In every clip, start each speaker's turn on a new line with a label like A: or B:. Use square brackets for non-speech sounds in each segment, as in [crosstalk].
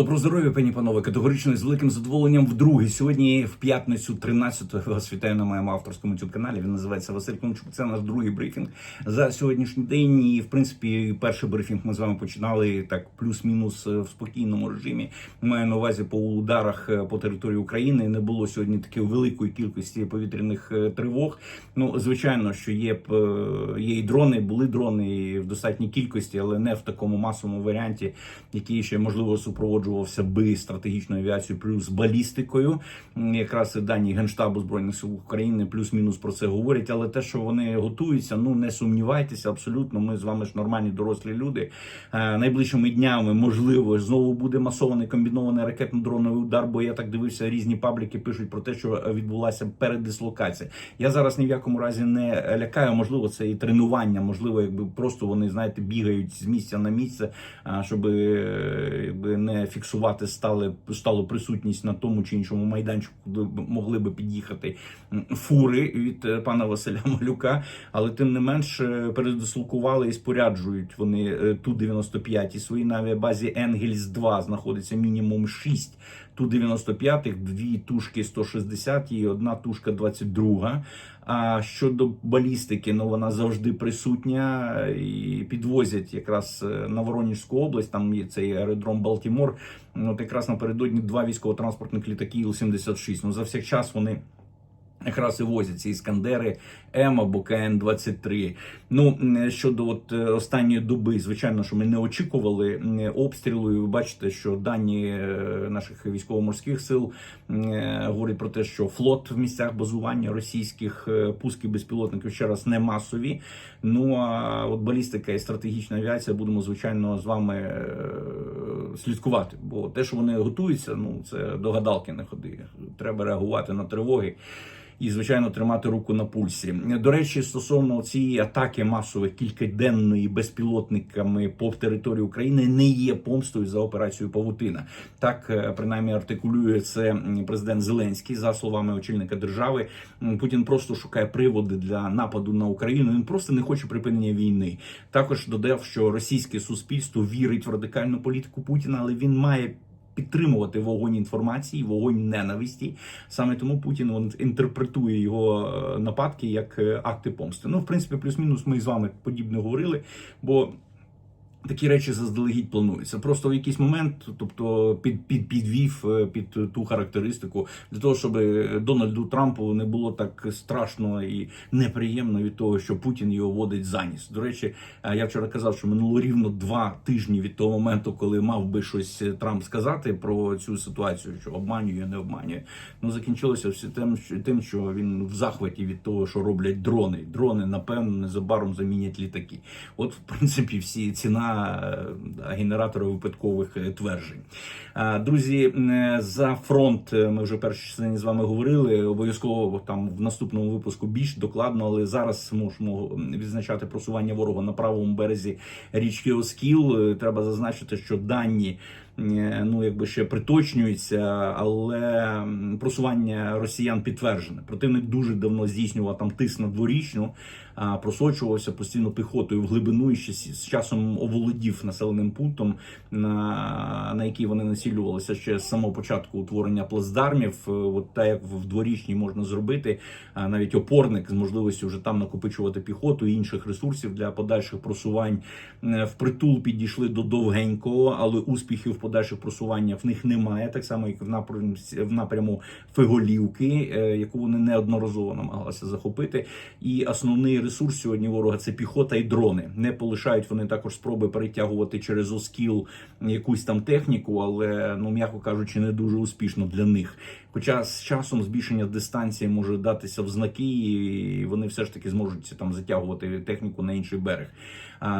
A: Добро здоров'я, пані панове. Категорично з великим задоволенням вдруге. Сьогодні в п'ятницю 13-го вас на моєму авторському youtube каналі. Він називається Василь Комчук. Це наш другий брифінг за сьогоднішній день. І в принципі, перший брифінг ми з вами починали так, плюс-мінус е, в спокійному режимі. Маю на увазі по ударах е, по території України. Не було сьогодні такої великої кількості повітряних е, тривог. Ну, звичайно, що є є і дрони, були дрони в достатній кількості, але не в такому масовому варіанті, який ще можливо супроводжувався би стратегічною авіацією, плюс балістикою. Якраз дані генштабу збройних сил України плюс-мінус про це говорять. Але те, що вони готуються, ну не сумнівайтеся, абсолютно. Ми з вами ж нормальні дорослі люди. Е, Найближчими днями можливо знову буде масований комбінований ракетно-дроновий удар. Бо я так дивився, різні пабліки пишуть про те, що відбулася передислокація. Я зараз ні в якому разі не лякаю. Можливо, це і тренування, можливо, якби просто вони знаєте бігають з місця на місце, щоб е, якби не фіксувати стали сталу присутність на тому чи іншому майданчику, куди могли би під'їхати фури від е, пана Василя Малюка. Але тим не менш е, передислокували і споряджують вони е, ту 95 і свої на авіабазі Енгельс 2 знаходиться мінімум 6 ту 95 дві тушки 160 і одна тушка 22. А щодо балістики, ну вона завжди присутня і підвозять якраз е, на Воронежську область. Там є цей аеродром Балтімор. От якраз напередодні два військово-транспортних літаки Іл-76. Ну за всіх час вони. Якраз і возять іскандери М або КН-23. Ну щодо от е, останньої доби, звичайно, що ми не очікували обстрілу. І ви бачите, що дані е, наших військово-морських сил е, говорять про те, що флот в місцях базування російських пусків безпілотників ще раз не масові. Ну а от балістика і стратегічна авіація будемо звичайно з вами слідкувати. Бо те, що вони готуються, ну це до гадалки не ходи. Треба реагувати на тривоги і, звичайно, тримати руку на пульсі. До речі, стосовно цієї атаки масової кількаденної безпілотниками по території України не є помстою за операцію Павутина. Так е, принаймні артикулює це президент Зеленський за словами очільника держави. Путін просто шукає приводи для нападу на Україну. Він просто не хоче припинення війни. Також додав, що російське суспільство вірить в радикальну політику Путіна, але він має підтримувати вогонь інформації, вогонь ненависті. Саме тому Путін він інтерпретує його е, нападки як е, акти помсти. Ну, в принципі, плюс-мінус ми з вами подібне говорили, бо. Такі речі заздалегідь плануються. Просто в якийсь момент, тобто під, під підвів е, під ту характеристику для того, щоб Дональду Трампу не було так страшно і неприємно від того, що Путін його водить за ніс. До речі, е, я вчора казав, що минуло рівно два тижні від того моменту, коли мав би щось Трамп сказати про цю ситуацію, що обманює, не обманює. Ну закінчилося все тим, що тим, що він в захваті від того, що роблять дрони. Дрони, напевно, незабаром замінять літаки. От, в принципі, всі ціна е, генератора випадкових е, тверджень. Е, Друзі, за фронт ми вже першій частині з вами говорили. Обов'язково там в наступному випуску більш докладно, але зараз можемо відзначати просування ворога на правому березі річки Оскіл. Треба зазначити, що дані. Е, Ну, якби ще приточнюються, але просування росіян підтверджене. Противник дуже давно здійснював там тиск на дворічну, просочувався постійно піхотою в глибину і ще з часом оволодів населеним пунктом, на, на який вони націлювалися ще з самого початку утворення плацдармів. Е, От так як в дворічній можна зробити, навіть опорник з можливістю вже там накопичувати піхоту і інших ресурсів для подальших просувань. Е, Впритул підійшли до довгенького, але успіхів в подальших просуваннях в них немає. Так само, як в напряму в напряму Фиголівки, е, яку вони неодноразово намагалися захопити. І основний ресурс сьогодні ворога це піхота і дрони. Не полишають вони також спроби перетягувати через Оскіл якусь там техніку, але ну м'яко кажучи, не дуже успішно для них. Хоча з часом збільшення дистанції може датися в знаки, і вони все ж таки зможуть там затягувати техніку на інший берег.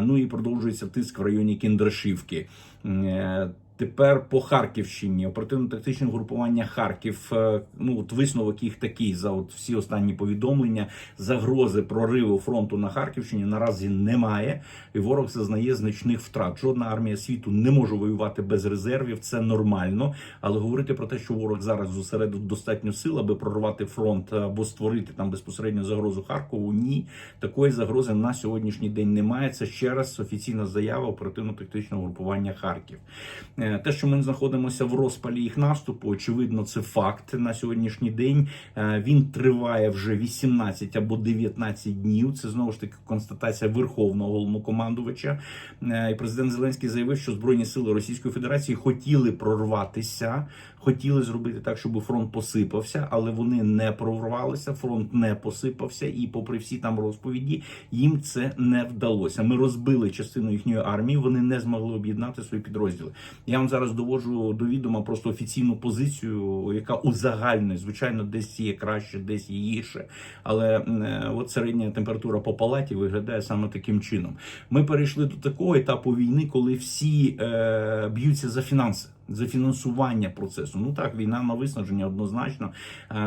A: Ну і продовжується тиск в районі Кіндрашівки. Е, Тепер по Харківщині оперативно-тактичне групування Харків. е, Ну от висновок їх такий за от всі останні повідомлення. Загрози прориву фронту на Харківщині наразі немає, і ворог зазнає значних втрат. Жодна армія світу не може воювати без резервів. Це нормально. Але говорити про те, що ворог зараз зосередив достатньо сил, аби прорвати фронт або створити там безпосередньо загрозу Харкову. Ні, такої загрози на сьогоднішній день немає. Це ще раз офіційна заява оперативно-тактичного групування Харків. Е, Те, що ми знаходимося в розпалі їх наступу, очевидно, це факт на сьогоднішній день. Е, Він триває вже 18 або 19 днів. Це знову ж таки констатація верховного головнокомандувача. Е, І президент Зеленський заявив, що збройні сили Російської Федерації хотіли прорватися, хотіли зробити так, щоб фронт посипався, але вони не прорвалися. Фронт не посипався, і, попри всі там розповіді, їм це не вдалося. Ми розбили частину їхньої армії. Вони не змогли об'єднати свої підрозділи. Я вам зараз доводжу до відома просто офіційну позицію, яка узагальнює. Звичайно, десь є краще, десь є гірше. Але е, от середня температура по палаті виглядає саме таким чином. Ми перейшли до такого етапу війни, коли всі е, б'ються за фінанси. За фінансування процесу. Ну так, війна на виснаження однозначно.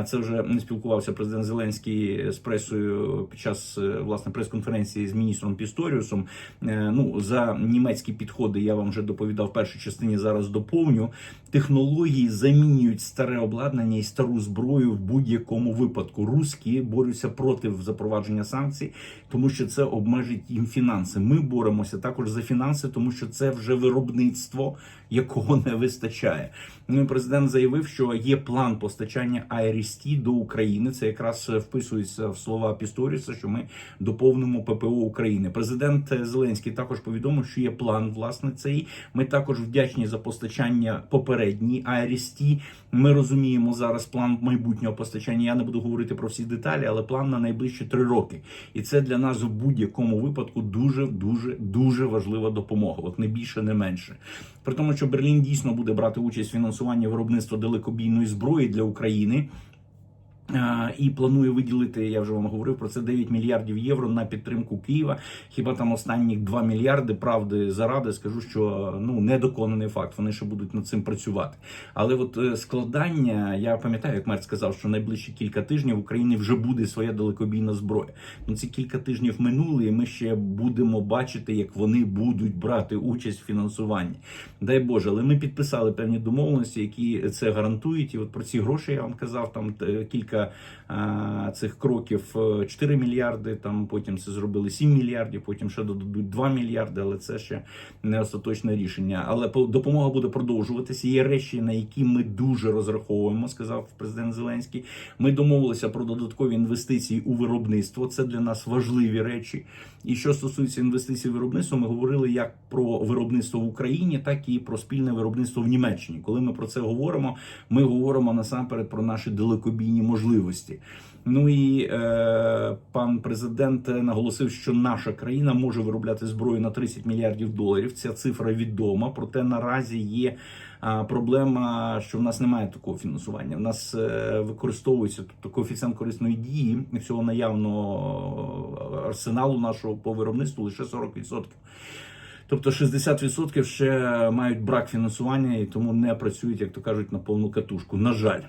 A: Це вже не спілкувався президент Зеленський з пресою під час е, власне прес-конференції з міністром Пісторіусом. Е, Ну за німецькі підходи я вам вже доповідав в першій частині. Зараз доповню. Технології замінюють старе обладнання і стару зброю в будь-якому випадку. Руські борються проти запровадження санкцій, тому що це обмежить їм фінанси. Ми боремося також за фінанси, тому що це вже виробництво, якого не вистачає вистачає. Ну і президент заявив, що є план постачання АРСТ до України. Це якраз вписується в слова Пісторіса, що ми доповнимо ППО України. Президент Зеленський також повідомив, що є план власне цей. Ми також вдячні за постачання попередній АРСТ. Ми розуміємо зараз план майбутнього постачання. Я не буду говорити про всі деталі, але план на найближчі три роки. І це для нас в будь-якому випадку дуже дуже дуже важлива допомога. От не більше, не менше. При тому, що Берлін дійсно буде брати участь в фінансуванні виробництва далекобійної зброї для України. І планує виділити, я вже вам говорив про це 9 мільярдів євро на підтримку Києва. Хіба там останні 2 мільярди правди заради скажу, що ну недоконаний факт. Вони ще будуть над цим працювати. Але от е, складання, я пам'ятаю, як Мерц сказав, що найближчі кілька тижнів в Україні вже буде своя далекобійна зброя. Ну ці кілька тижнів минули, і ми ще будемо бачити, як вони будуть брати участь в фінансуванні. Дай Боже, але ми підписали певні домовленості, які це гарантують. І от про ці гроші я вам казав, там е, а, цих кроків е, 4 мільярди. Там потім це зробили 7 мільярдів, потім ще додадуть 2 мільярди, але це ще не остаточне рішення. Але допомога буде продовжуватися. Є речі, на які ми дуже розраховуємо, сказав президент Зеленський. Ми домовилися про додаткові інвестиції у виробництво. Це для нас важливі речі. І що стосується інвестицій в виробництво, ми говорили як про виробництво в Україні, так і про спільне виробництво в Німеччині. Коли ми про це говоримо, ми говоримо насамперед про наші далекобійні можливості. Ну і е, пан президент наголосив, що наша країна може виробляти зброю на 30 мільярдів доларів. Ця цифра відома. Проте наразі є а, проблема, що в нас немає такого фінансування. В нас е, використовується тобто коефіцієнт корисної дії всього наявного арсеналу нашого по виробництву лише 40%. Тобто 60% ще мають брак фінансування і тому не працюють, як то кажуть, на повну катушку. На жаль.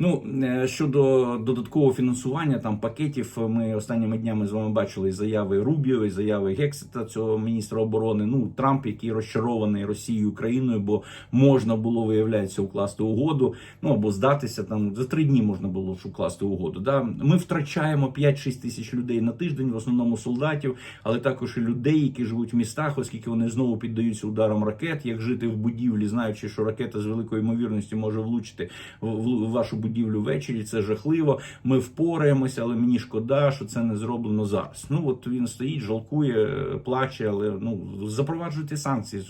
A: Ну е, щодо додаткового фінансування, там пакетів ми останніми днями з вами бачили заяви Рубіо, і заяви Гексета, цього міністра оборони. Ну Трамп, який розчарований Росією Україною, бо можна було виявляється укласти угоду, ну або здатися там за три дні можна було ж укласти угоду. Да? Ми втрачаємо 5-6 тисяч людей на тиждень, в основному солдатів, але також і людей, які живуть в містах, оскільки вони знову піддаються ударам ракет. Як жити в будівлі, знаючи, що ракета з великою ймовірністю може влучити в вашу будівлю ввечері, це жахливо. Ми впораємося, але мені шкода, що це не зроблено зараз. Ну от він стоїть, жалкує, плаче, але ну запроваджуйте санкції.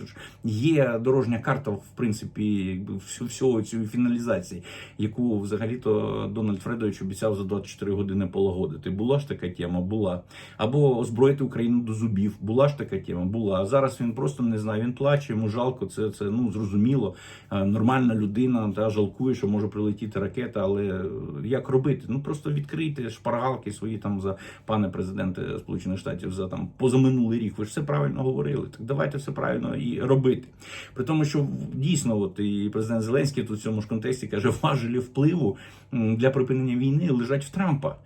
A: Є дорожня карта, в принципі, всього цієї фіналізації, яку взагалі-то Дональд Фредович обіцяв за 24 години полагодити. Була ж така тема, була. Або озброїти Україну до зубів. Була ж така тема, була. А зараз він просто не знає. Він плаче, йому жалко. Це це ну зрозуміло. Е, Нормальна людина та жалкує, що може прилетіти ракета, але е, як робити? Ну просто відкрийте шпаргалки свої там за пане президенте Сполучених Штатів за там позаминулий рік. Ви ж все правильно говорили. Так давайте все правильно і робити. При тому, що дійсно, от і президент Зеленський тут в цьому ж контексті каже, важелі впливу для припинення війни лежать в Трампа.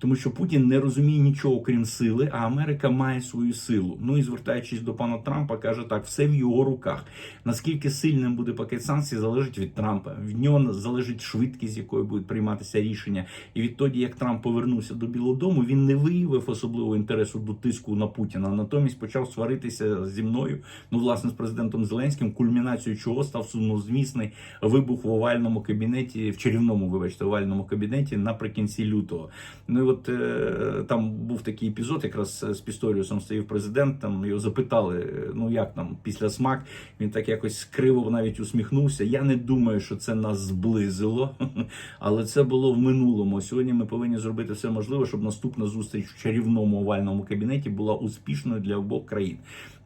A: Тому що Путін не розуміє нічого крім сили, а Америка має свою силу. Ну і звертаючись до пана Трампа, каже так: все в його руках. Наскільки сильним буде пакет санкцій, залежить від Трампа. Від нього залежить швидкість, з якою будуть прийматися рішення. І відтоді, як Трамп повернувся до Білого Дому, він не виявив особливого інтересу до тиску на Путіна. Натомість почав сваритися зі мною. Ну, власне, з президентом Зеленським, кульмінацією чого став сумнозвісний вибух в овальному кабінеті, в чарівному, вибачте, овальному кабінеті наприкінці лютого. Ну і от е, там був такий епізод, якраз з Пісторіусом стоїв президент. Там його запитали, ну як там після смак. Він так якось криво навіть усміхнувся. Я не думаю, що це нас зблизило, [laughs] але це було в минулому. Сьогодні ми повинні зробити все можливе, щоб наступна зустріч в чарівному овальному кабінеті була успішною для обох країн.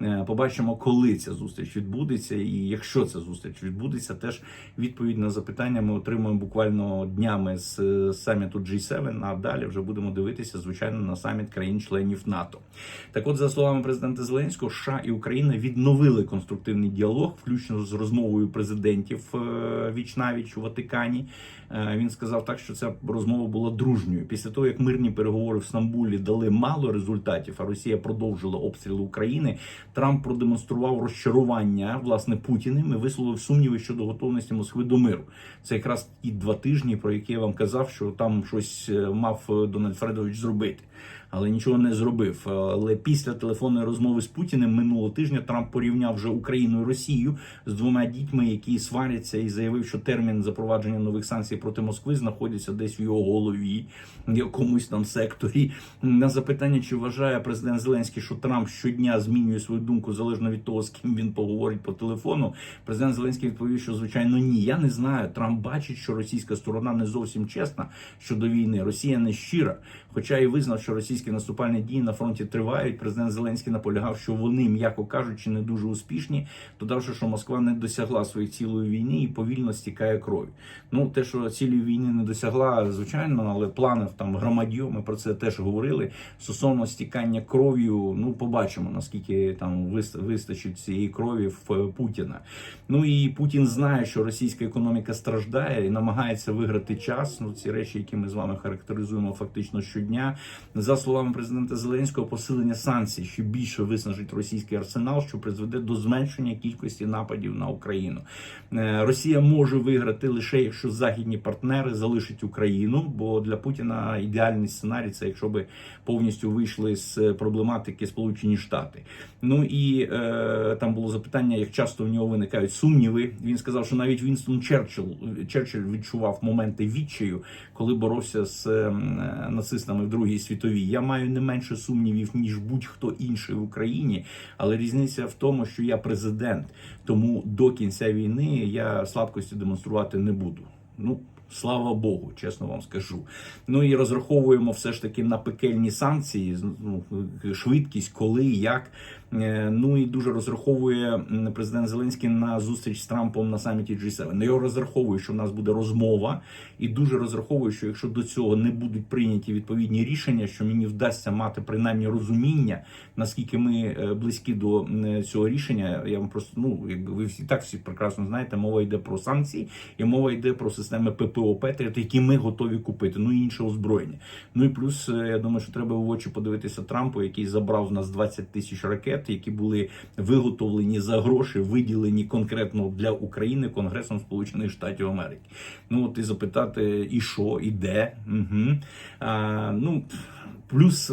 A: Е, Побачимо, коли ця зустріч відбудеться, і якщо ця зустріч відбудеться, теж відповідь на запитання ми отримуємо буквально днями з е, саміту G7, А далі вже будемо дивитися, звичайно, на саміт країн-членів НАТО. Так, от, за словами президента Зеленського, США і Україна відновили конструктивний діалог, включно з розмовою президентів віч навіч у Ватикані. Е, Він сказав так, що ця розмова була дружньою. Після того, як мирні переговори в Стамбулі дали мало результатів, а Росія продовжила обстріли України. Трамп продемонстрував розчарування власне Путіним і висловив сумніви щодо готовності Москви до миру. Це якраз ті два тижні, про які я вам казав, що там щось е, мав е, Дональд Фредович зробити. Але нічого не зробив. Але після телефонної розмови з Путіним минулого тижня Трамп порівняв вже Україну і Росію з двома дітьми, які сваряться, і заявив, що термін запровадження нових санкцій проти Москви знаходиться десь в його голові, в якомусь там секторі. На запитання, чи вважає президент Зеленський, що Трамп щодня змінює свою думку залежно від того, з ким він поговорить по телефону. Президент Зеленський відповів, що звичайно ні. Я не знаю. Трамп бачить, що російська сторона не зовсім чесна щодо війни. Росія не щира, хоча і визнав, що російські наступальні дії на фронті тривають. Президент Зеленський наполягав, що вони, м'яко кажучи, не дуже успішні, додавши, що Москва не досягла своїх цілої війни і повільно стікає крові. Ну те, що цілі війни не досягла, звичайно, але планів там громадьо, ми про це теж говорили. Стосовно стікання кров'ю, ну побачимо наскільки там вистачить цієї крові в Путіна. Ну і Путін знає, що російська економіка страждає і намагається виграти час. Ну ці речі, які ми з вами характеризуємо фактично щодня, за словами президента Зеленського, посилення санкцій ще більше виснажить російський арсенал, що призведе до зменшення кількості нападів на Україну. Е, Росія може виграти лише якщо західні партнери залишать Україну, бо для Путіна ідеальний сценарій це якщо би повністю вийшли з проблематики Сполучені Штати. Ну і е, там було запитання, як часто в нього виникають сумніви. Він сказав, що навіть Вінстон Черчилл, Черчилль відчував моменти відчаю, коли боровся з е, нацистами в Другій світовій. Я маю не менше сумнівів ніж будь-хто інший в Україні, але різниця в тому, що я президент, тому до кінця війни я слабкості демонструвати не буду. Ну. Слава Богу, чесно вам скажу. Ну і розраховуємо все ж таки на пекельні санкції, ну, швидкість, коли, як. Ну і дуже розраховує президент Зеленський на зустріч з Трампом на саміті G7. Його розраховує, що в нас буде розмова, і дуже розраховує, що якщо до цього не будуть прийняті відповідні рішення, що мені вдасться мати принаймні розуміння, наскільки ми близькі до цього рішення. Я вам просто ну якби ви всі так всі прекрасно знаєте, мова йде про санкції, і мова йде про системи ППО Петріот, які ми готові купити. Ну і інше озброєння. Ну і плюс я думаю, що треба в очі подивитися Трампу, який забрав в нас 20 тисяч ракет які були виготовлені за гроші, виділені конкретно для України Конгресом Сполучених Штатів Америки. Ну от і запитати, і що, і де. Угу. А, ну, Плюс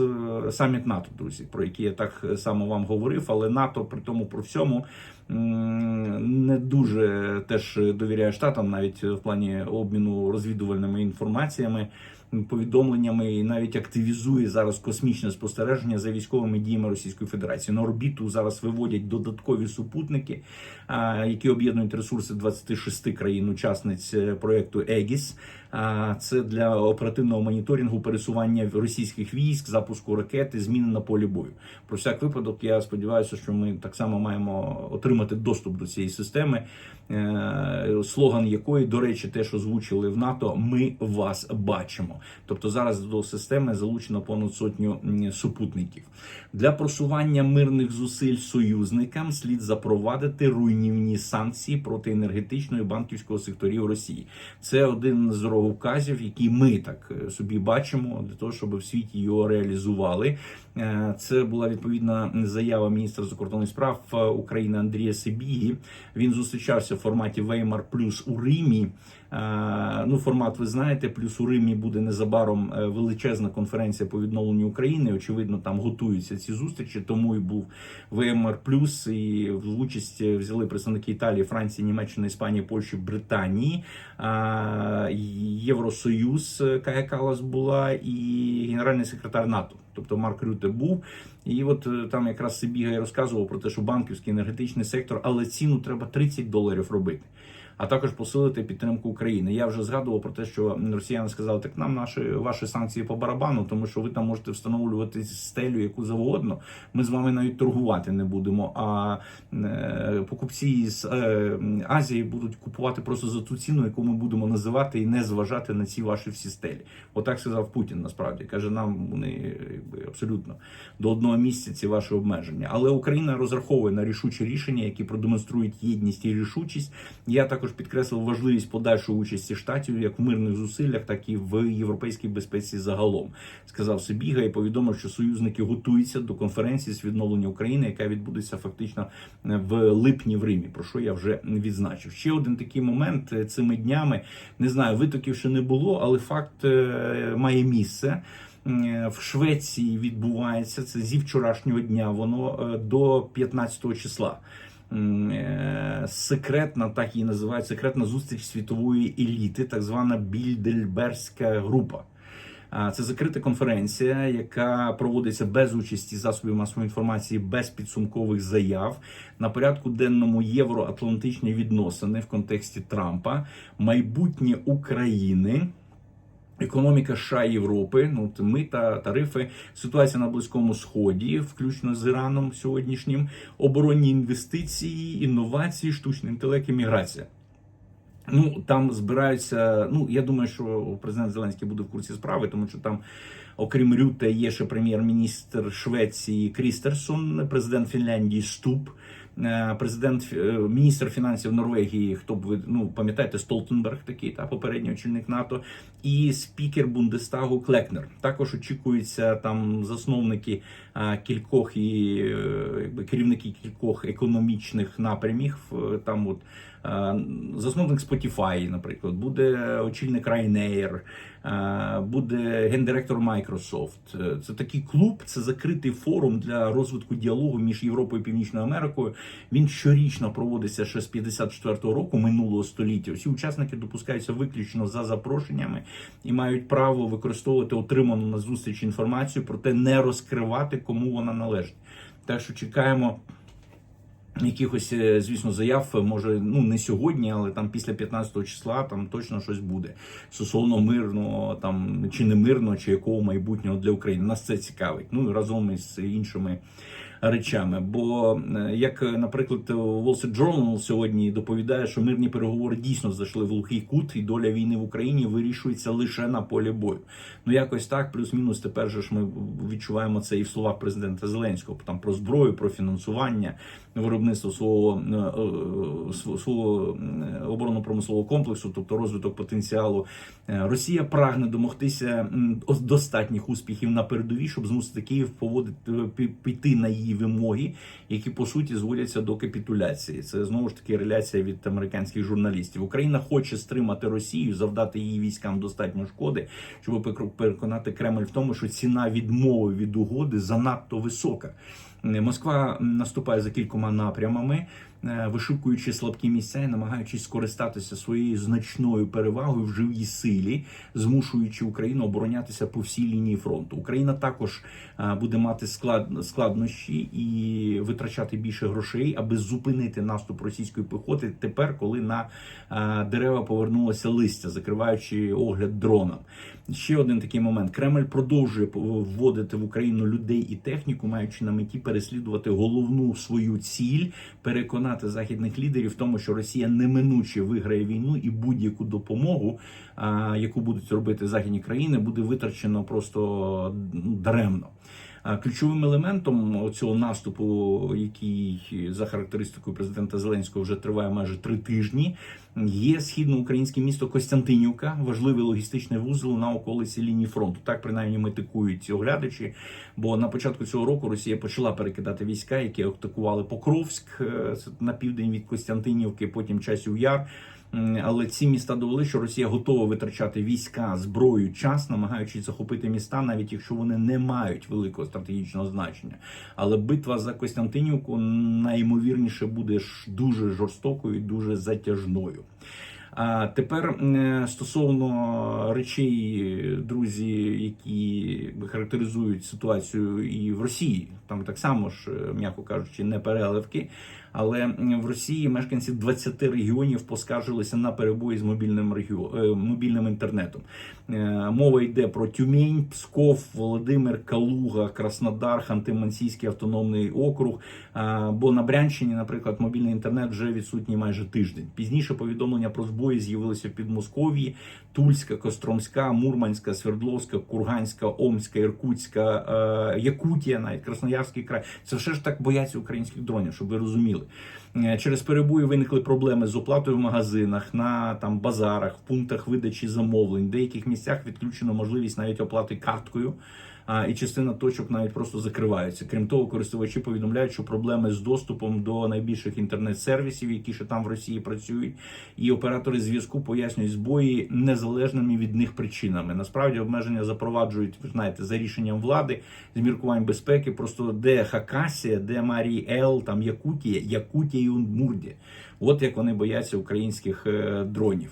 A: саміт НАТО, друзі, про який я так само вам говорив, але НАТО при тому про всьому не дуже теж довіряє штатам, навіть в плані обміну розвідувальними інформаціями повідомленнями і навіть активізує зараз космічне спостереження за військовими діями Російської Федерації. На орбіту зараз виводять додаткові супутники, які об'єднують ресурси 26 країн-учасниць е, проекту ЕГІС. Це для оперативного моніторингу пересування російських військ, запуску ракети, зміни на полі бою. Про всяк випадок, я сподіваюся, що ми так само маємо отримати доступ до цієї системи, е, слоган якої, до речі, теж озвучили в НАТО. Ми вас бачимо. Тобто зараз до системи залучено понад сотню супутників. Для просування мирних зусиль союзникам слід запровадити руйнівні санкції проти енергетичної банківського секторів Росії. Це один з указів, які ми так е, собі бачимо, для того, щоб в світі його реалізували. Е, Це була відповідна заява міністра закордонних справ е, України Андрія Сибігі. Він зустрічався в форматі Веймар Плюс у Римі. Е, Ну, формат ви знаєте. Плюс у Римі буде незабаром е, величезна конференція по відновленню України. Очевидно, там готуються ці зустрічі. Тому і був ВМР Плюс. І в участь взяли представники Італії, Франції, Німеччини, Іспанії, Польщі, Британії, Євросоюз е, Кая Калас була і генеральний секретар НАТО. Тобто Марк Рюте був, і от там якраз Сибіга і розказував про те, що банківський енергетичний сектор, але ціну треба 30 доларів робити. А також посилити підтримку України. Я вже згадував про те, що росіяни сказали, так нам наші ваші санкції по барабану, тому що ви там можете встановлювати стелю яку завгодно. Ми з вами навіть торгувати не будемо. А е, покупці з е, Азії будуть купувати просто за ту ціну, яку ми будемо називати, і не зважати на ці ваші всі стелі. Отак сказав Путін. Насправді каже, нам вони якби абсолютно до одного місця ці ваші обмеження. Але Україна розраховує на рішучі рішення, які продемонструють єдність і рішучість. Я також підкреслив важливість подальшої участі штатів як в мирних зусиллях, так і в європейській безпеці загалом. Сказав Сибіга і повідомив, що союзники готуються до конференції з відновлення України, яка відбудеться фактично в липні в Римі. Про що я вже відзначив. Ще один такий момент е, цими днями не знаю, витоків ще не було, але факт е, має місце. Е, В Швеції відбувається це зі вчорашнього дня. Воно е, до 15 числа. Е, Секретна, так її називають, секретна зустріч світової еліти, так звана Більдельберська група. Це закрита конференція, яка проводиться без участі засобів масової інформації, без підсумкових заяв. На порядку денному євроатлантичні відносини в контексті Трампа, майбутнє України. Економіка США і Європи, ну мита, тарифи, ситуація на близькому сході, включно з Іраном сьогоднішнім, оборонні інвестиції, інновації, штучний інтелект і міграція. Ну там збираються. Ну я думаю, що президент Зеленський буде в курсі справи, тому що там, окрім Рюте, є ще прем'єр-міністр Швеції Крістерсон, президент Фінляндії Ступ, президент е, міністр фінансів Норвегії. Хто б ви ну пам'ятаєте, Столтенберг, такий та попередній очільник НАТО, і спікер Бундестагу Клекнер. Також очікуються там засновники е, кількох і е, якби керівники кількох економічних напрямів. Е, Там от е, засновник Spotify, наприклад, буде очільник Ryanair, е, буде гендиректор Microsoft. Е, Це такий клуб, це закритий форум для розвитку діалогу між Європою і Північною Америкою. Він щорічно проводиться ще з 54-го року минулого століття. Всі учасники допускаються виключно за запрошеннями і мають право використовувати отриману на зустріч інформацію, проте не розкривати, кому вона належить. Так що чекаємо. Якихось, е, звісно, заяв може ну не сьогодні, але там після 15 числа там точно щось буде стосовно мирного, там чи не мирного, чи якого майбутнього для України. Нас це цікавить. Ну разом із іншими речами. Бо е, як, е, наприклад, Wall Street Journal сьогодні доповідає, що мирні переговори дійсно зайшли в глухий кут, і доля війни в Україні вирішується лише на полі бою. Ну якось так, плюс-мінус. Тепер же ж ми відчуваємо це і в словах президента Зеленського. Там про зброю, про фінансування виробництво свого е, св- свого оборонно-промислового комплексу, тобто розвиток потенціалу. Росія прагне домогтися достатніх успіхів на передовій, щоб змусити Київ поводити пі- піти на її вимоги, які по суті зводяться до капітуляції. Це знову ж таки реляція від американських журналістів. Україна хоче стримати Росію, завдати її військам достатньо шкоди, щоб переконати Кремль в тому, що ціна відмови від угоди занадто висока. Е, Москва наступає за кількома напрямами, вишукуючи слабкі місця і намагаючись скористатися своєю значною перевагою в живій силі, змушуючи Україну оборонятися по всій лінії фронту. Україна також е, буде мати склад складнощі і витрачати більше грошей, аби зупинити наступ російської піхоти тепер, коли на е, дерева повернулося листя, закриваючи огляд дроном. Ще один такий момент: Кремль продовжує вводити в Україну людей і техніку, маючи на меті переслідувати головну свою ціль, переконати західних лідерів в тому, що Росія неминуче виграє війну і будь-яку допомогу, яку будуть робити західні країни, буде витрачено просто даремно. Ключовим елементом цього наступу, який за характеристикою президента Зеленського вже триває майже три тижні, є східноукраїнське місто Костянтинівка, важливий логістичний вузол на околиці лінії фронту. Так принаймні метикують ці оглядачі. Бо на початку цього року Росія почала перекидати війська, які атакували Покровськ е, на південь від Костянтинівки, потім часів яр. Але ці міста довели, що Росія готова витрачати війська, зброю, час, намагаючись захопити міста, навіть якщо вони не мають великого стратегічного значення. Але битва за Костянтинівку найімовірніше буде дуже жорстокою, дуже затяжною. А тепер е, стосовно речей, друзі, які характеризують ситуацію і в Росії, там так само ж, е, м'яко кажучи, не переливки. Але в Росії мешканці 20 регіонів поскаржилися на перебої з мобільним регіо... е, мобільним інтернетом. Е, Мова йде про Тюмень, Псков, Володимир, Калуга, Краснодар, Ханти-Мансійський автономний округ. Бо на Брянщині, наприклад, мобільний інтернет вже відсутній майже тиждень. Пізніше повідомлення про збої з'явилися в Підмосков'ї, Тульська, Костромська, Мурманська, Свердловська, Курганська, Омська, Іркутська, е, Якутія, навіть Красноярський край. Це все ж так бояться українських дронів, щоб ви розуміли. Е, Через перебої виникли проблеми з оплатою в магазинах, на там базарах, в пунктах видачі замовлень. В деяких місцях відключено можливість навіть оплати карткою. А, і частина точок навіть просто закриваються. Крім того, користувачі повідомляють, що проблеми з доступом до найбільших інтернет-сервісів, які ще там в Росії працюють, і оператори зв'язку пояснюють збої незалежними від них причинами. Насправді обмеження запроваджують, ви знаєте, за рішенням влади з міркувань безпеки. Просто де Хакасія, де Марій Ел, там Якутія, Якутія і Удмуртія. От як вони бояться українських е, дронів.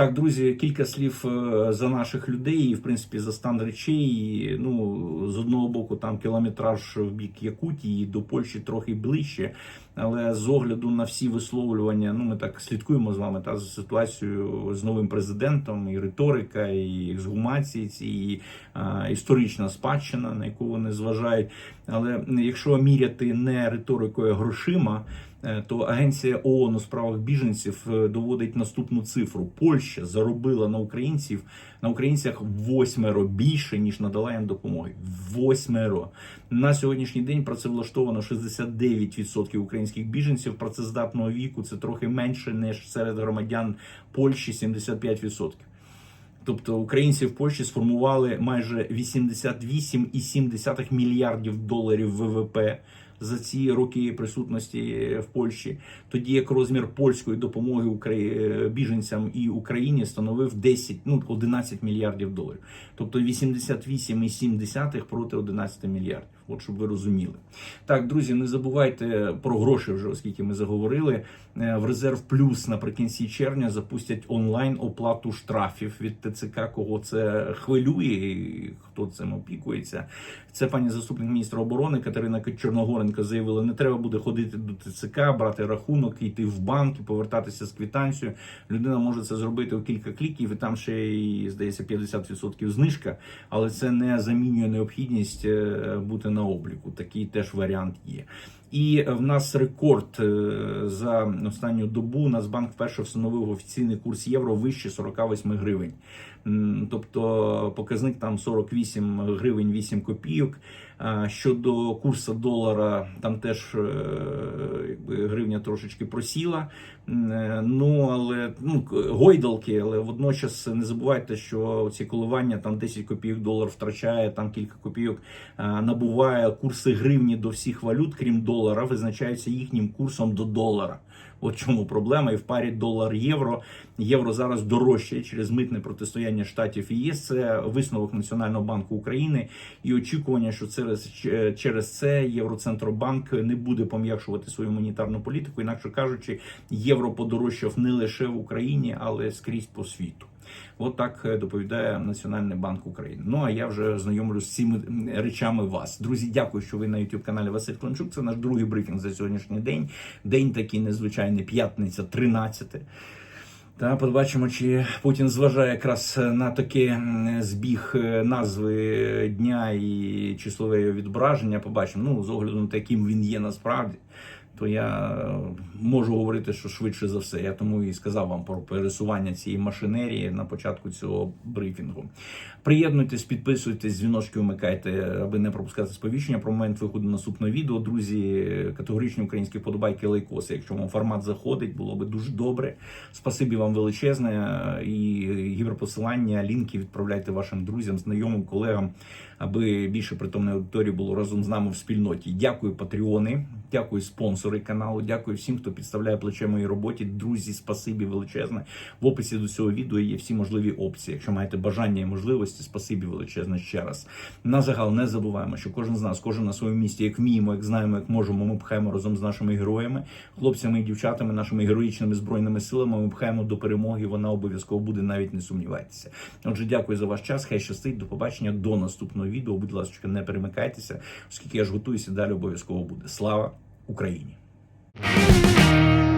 A: Так, друзі, кілька слів е, за наших людей, і в принципі за стан речей. Ну з одного боку, там кілометраж в бік Якутії до Польщі трохи ближче. Але з огляду на всі висловлювання, ну ми так слідкуємо з вами та з ситуацією з новим президентом, і риторика, і ексгумації, ці і а, історична спадщина, на яку вони зважають. Але якщо міряти не риторикою грошима. Е, то агенція ООН у справах біженців е, доводить наступну цифру: Польща заробила на українців на українцях восьмеро більше ніж надала їм допомоги. Восьмеро на сьогоднішній день працевлаштовано 69% українських біженців працездатного віку. Це трохи менше ніж серед громадян Польщі 75%. Тобто українці в Польщі сформували майже 88,7 мільярдів доларів ВВП за ці роки присутності в Польщі, тоді як розмір польської допомоги Украї- біженцям і Україні становив 10, ну 11 мільярдів доларів. Тобто 88,7 проти 11 мільярдів. От щоб ви розуміли. Так, друзі, не забувайте про гроші вже, оскільки ми заговорили. Е, В резерв плюс наприкінці червня запустять онлайн оплату штрафів від ТЦК. Кого це хвилює, і хто цим опікується. Це пані заступник міністра оборони Катерина Чорногоренко заявила: не треба буде ходити до ТЦК, брати рахунок, йти в банк і повертатися з квитанцією. Людина може це зробити у кілька кліків, і там ще й здається 50% знижка, але це не замінює необхідність е, бути на обліку. Такий теж варіант є. І в нас рекорд е, за останню добу. Нацбанк вперше встановив офіційний курс євро вище 48 гривень. Тобто показник там 48 гривень 8 копійок. Щодо курсу долара, там теж е, якби гривня трошечки просіла. Е, Ну але ну гойдалки, але водночас не забувайте, що ці коливання там 10 копійок долар втрачає, там кілька копійок набуває курси гривні до всіх валют, крім долара, визначаються їхнім курсом до долара. От чому проблема. І в парі долар-євро євро зараз дорожче через митне протистояння штатів і ЄС. Це висновок Національного банку України і очікування, що через, через це Євроцентробанк не буде пом'якшувати свою монетарну політику. Інакше кажучи, євро подорожчав не лише в Україні, але скрізь по світу. От так е, доповідає Національний банк України. Ну а я вже знайомлю з цими речами вас. Друзі, дякую, що ви на youtube каналі Василь Климчук. Це наш другий брифінг за сьогоднішній день. День такий незвичайний, п'ятниця, 13. Та побачимо, чи Путін зважає якраз на таке збіг е, назви дня і числове відображення. Побачимо. Ну з огляду на те, яким він є насправді. То я е, можу говорити, що швидше за все. Я тому і сказав вам про пересування цієї машинерії на початку цього брифінгу. Приєднуйтесь, підписуйтесь, дзвіночки вмикайте, аби не пропускати сповіщення про момент виходу наступного відео. Друзі, категоричні українські подобайки, лайкоси. Якщо вам формат заходить, було би дуже добре. Спасибі вам величезне і гіперпосилання, лінки відправляйте вашим друзям, знайомим, колегам, аби більше притомної аудиторії було разом з нами в спільноті. Дякую, патреони, дякую спонсори каналу, дякую всім, хто підставляє плече моїй роботі. Друзі, спасибі величезне. В описі до цього відео є всі можливі опції. Якщо маєте бажання і можливості, спасибі величезне ще раз. На загал не забуваємо, що кожен з нас, кожен на своєму місці, як вміємо, як знаємо, як можемо, ми пхаємо разом з нашими героями, хлопцями і дівчатами, нашими героїчними збройними силами. Ми пхаємо до перемоги. Вона обов'язково буде, навіть не сумнівайтеся. Отже, дякую за ваш час. Хай щастить. До побачення до наступного відео. Будь ласка, не перемикайтеся, оскільки я ж готуюся. Далі обов'язково буде. Слава Україні! Thank you.